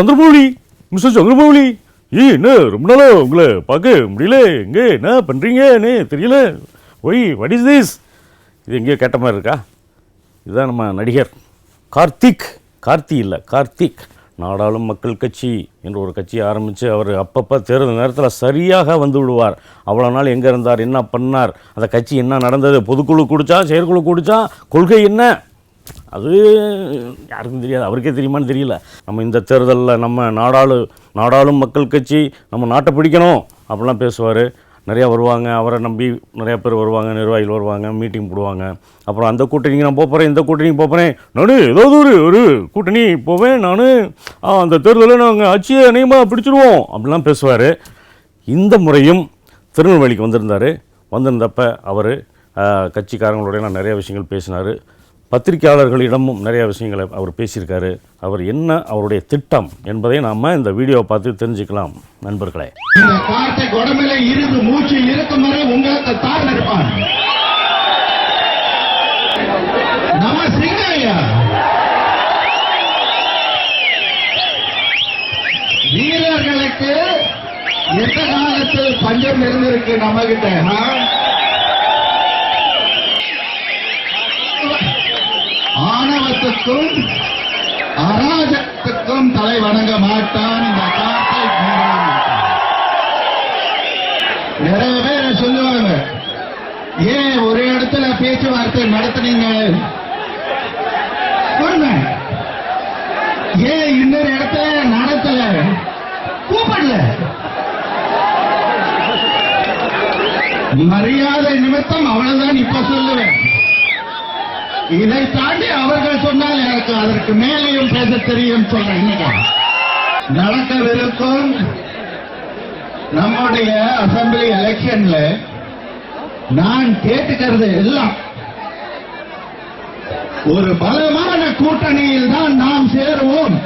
Chandramouli mister Chandramouli. ஏ என்ன ரொம்ப நாளா உங்களை பார்க்க முடியல. எங்கே என்ன பண்ணுறீங்கன்னு தெரியல. ஒய் வாட் இஸ் திஸ் இது எங்கேயோ கேட்ட மாதிரி இருக்கா? இதுதான் நம்ம நடிகர். கார்த்திக். கார்த்தி இல்லை கார்த்திக். நாடாளும் மக்கள் கட்சி என்ற ஒரு கட்சியை ஆரம்பித்து அவர் அப்பப்போ தேர்தல் நேரத்தில் சரியாக வந்து விடுவார். அவ்வளோ நாள் எங்கே இருந்தார் என்ன பண்ணார் அந்த கட்சி என்ன நடந்தது பொதுக்குழு குடித்தா செயற்குழு குடித்தா கொள்கை என்ன? அது யாருக்கும் தெரியாது அவருக்கே தெரியுமான்னு தெரியல. நம்ம இந்த தேர்தலில் நம்ம நாடாளு நாடாளும் மக்கள் கட்சி நம்ம நாட்டை பிடிக்கணும் அப்படிலாம் பேசுவார். நிறையா வருவாங்க அவரை நம்பி நிறையா பேர் வருவாங்க நிர்வாகிகள் வருவாங்க மீட்டிங் போடுவாங்க. அப்புறம் அந்த கூட்டணிக்கு நான் போகிறேன் இந்த கூட்டணிக்கு போகிறேன் நான் ஏதாவது ஒரு ஒரு கூட்டணி போவேன் நான் அந்த தேர்தலில் நாங்கள் ஆட்சியை அநேகமாக பிடிச்சிருவோம் அப்படிலாம் பேசுவார். இந்த முறையும் திருநெல்வேலிக்கு வந்திருந்தார். வந்திருந்தப்ப அவர் கட்சிக்காரங்களுடைய நான் நிறைய விஷயங்கள் பேசினார். பத்திரிகையாளர்களிடமும் நிறைய விஷயங்களை அவர் பேசியிருக்காரு. அவர் என்ன அவருடைய திட்டம் என்பதை நாம் இந்த வீடியோவை பார்த்து தெரிஞ்சுக்கலாம். நண்பர்களே. வீரர்களுக்கு எந்த காலத்தில் பஞ்சம் இருந்திருக்கு நம்ம கிட்ட ஆணவத்துக்கும் அராஜகத்துக்கும் தலை வணங்க மாட்டான் இந்த காட்டை நிறைய பேர் சொல்லுவாங்க. ஏன் ஒரு இடத்துல பேச்சுவார்த்தை நடத்துனீங்க. ஏன் இன்னொரு இடத்துல நடத்தல. கூப்பிடல. மரியாதை நிமித்தம் அவ்வளவுதான் இப்ப சொல்லுவேன். இதை தாண்டி அவர்கள் சொன்னால் எனக்கு அதற்கு மேலேயும் பேச தெரியும் சொல்றேன் நடக்கவிருக்கும் நம்முடைய அசம்பிளி எலெக்ஷன்ல நான் கேட்டுக்கிறது எல்லாம். ஒரு பலமான கூட்டணியில் தான் நாம் சேருவோம்.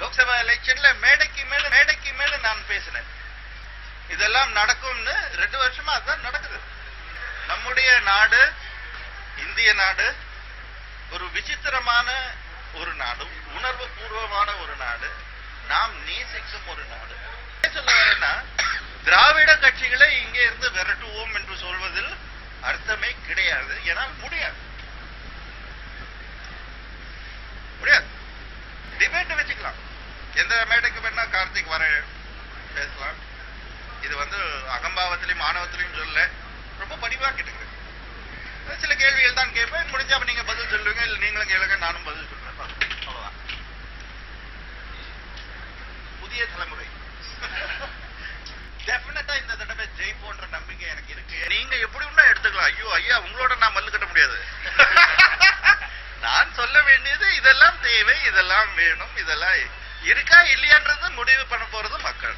லோக்சபா எலெக்ஷன்ல மேடைக்கு மேல மேடைக்கு மேல நான் பேசினேன். இதெல்லாம் நடக்கும்னு ரெண்டு வருஷமா அதுதான் நடக்குது. நம்முடைய நாடு இந்திய நாடு ஒரு விசித்திரமான ஒரு நாடு உணர்வு பூர்வமான ஒரு நாடு நாம் நேசிக்கும் ஒரு நாடு. சொல்ல வரேன்னா திராவிட கட்சிகளை இங்கே இருந்து விரட்டுவோம் என்று சொல்வதில் அர்த்தமே கிடையாது. ஏன்னா முடியாது. மேட்டை வச்சுக்கலாம். எந்த மேடைக்கு வேணா கார்த்திக் வர பேசலாம். இது வந்து அகம்பாவத்திலையும் மாணவத்திலையும் சொல்ல ரொம்ப பணிவா கேட்டுக்கிறேன். சில கேள்விகள் தான் கேட்பேன். முடிஞ்சா நீங்க பதில் சொல்லுங்க. இல்ல நீங்களும் கேளுங்க. நானும் பதில் சொல்றேன். அவ்வளவுதான். புதிய தலைமுறை. டெபினட்டா இந்த தடவை ஜெயிப்போன்ற நம்பிக்கை எனக்கு இருக்கு. நீங்க எப்படி எடுத்துக்கலாம். ஐயோ ஐயா உங்களோட இதெல்லாம் தேவை இதெல்லாம் வேணும் இதெல்லாம் இருக்கா இல்லையான்றது முடிவு பண்ண போறது மக்கள்.